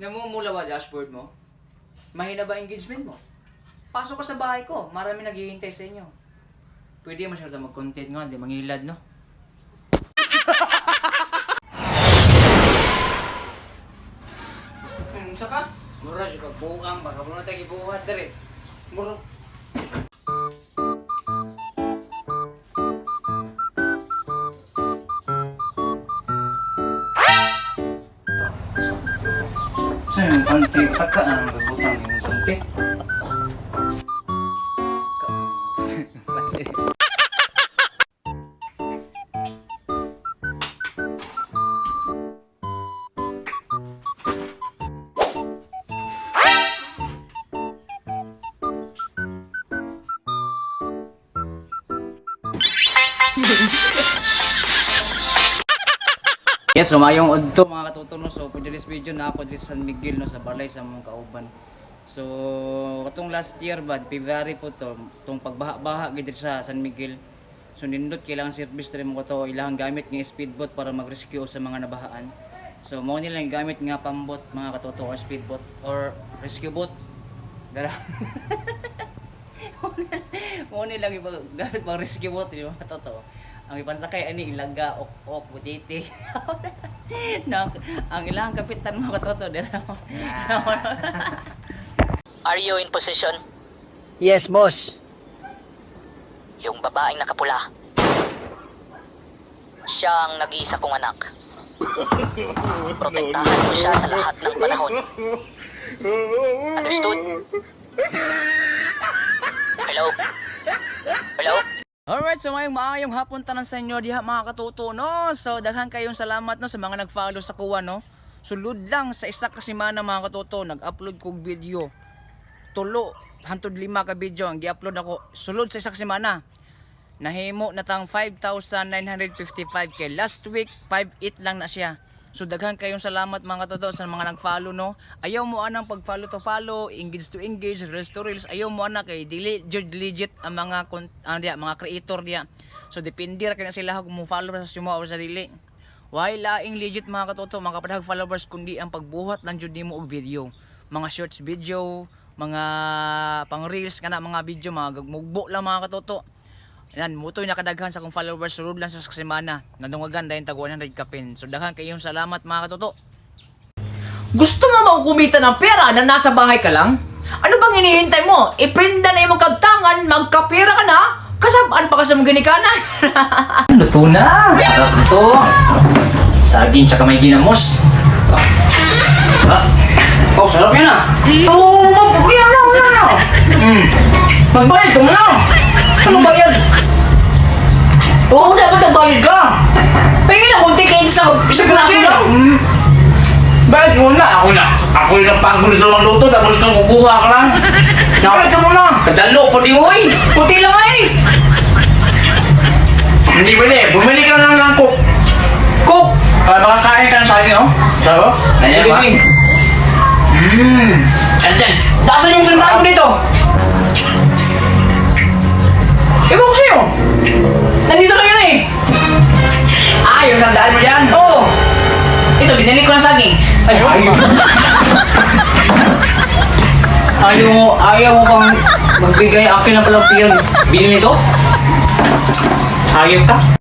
Namumula ba dashboard mo? Mahina ba engagement mo? Pasok ka sa bahay ko, marami naghihintay sa inyo. Pwede masyado mag-content nga, hindi mangilad, no? Hmm, saka? Mura siya ka buang, baka muna tayo ibuhat dere. Mura. yung konti, takaan, lubutan yung konti. Yes, sumayong udto mga katutuno. So, for this video na ako dito sa San Miguel no, sa balay sa mong kauban. So, katong last year ba, February po to, tong pagbaha-baha gid sa San Miguel. So, nindot kailangan service diri mo to, ilang gamit nga speedboat para mag-rescue sa mga nabahaan. So, mo nila yung gamit nga pambot mga katutuno or speedboat or rescue boat. Dara. mo nila gamit pang rescue boat, di ba katutuno? Ang ipansakay ani ilaga ok ok butiti na ang ilang kapitan mo katoto dira Are you in position? Yes, boss. Yung babaeng nakapula. Siya ang nag-iisa kong anak. Protektahan mo siya sa lahat ng panahon. Understood? Hello? Hello? Alright, so ngayong maayong hapon tanan sa inyo diha mga katuto no. So daghan kayong salamat no sa mga nag-follow sa kuwa no. Sulod lang sa isa ka semana mga katuto nag-upload kog video. Tulo hantod lima ka video ang gi-upload ako sulod sa isa ka semana. Nahimo na tang 5,955 kay last week 58 lang na siya. So daghan kayong salamat mga katuto sa mga nag-follow no. Ayaw mo anang pag-follow to follow, engage to engage, reels to reels. Ayaw mo ana kay dili legit ang mga ano diya, mga creator diya. So depende ra kay na sila kung mo follow sa sumo sa dili. Why laing legit mga katuto, mga kapadhag followers kundi ang pagbuhat lang jud nimo og video. Mga shorts video, mga pang reels kana mga video mga gagmugbo lang mga katuto. Yan, mutoy nakadaghan sa akong followers sulod lang sa semana. Nadungagan dahil tag 100 ka pin. So daghan kayong salamat mga katuto. Gusto mo magkumita ng pera na nasa bahay ka lang? Ano bang hinihintay mo? Iprinda na yung magkabtangan, magkapera ka na? Kasabaan pa ka sa mga ginikanan. Luto na! Sarap ito! Saging tsaka may ginamos. Ah. Oh, sarap yan ah! Oo, oh, yan na, yan na! Mm. Magbayad ka muna! Ano bayad? Oo, dapat nagbayad ka! Pagin na, kunti kayo sa isang braso lang! Mm. Bakit muna? Ako na. Ako yung napagod ito ng luto tapos nang kukuha ka lang. Bakit ka muna? Kadalo po di mo eh! Puti lang eh! Hindi pwede. Bumili ka lang ng cook. Cook! Para makakain ka ng saging, oh. Sabi? Ayan ba? Mmm! Andyan! Nasaan yung sandaan mo dito? Ewan ko sa'yo! Nandito lang yan eh! Ah, yung sandaan mo dyan? Oo! Ito, binili ko ng saging. Ay, ayaw. ayaw mo, ayaw mo bang magbigay akin ng palang pinag binili nito? Hayop ka?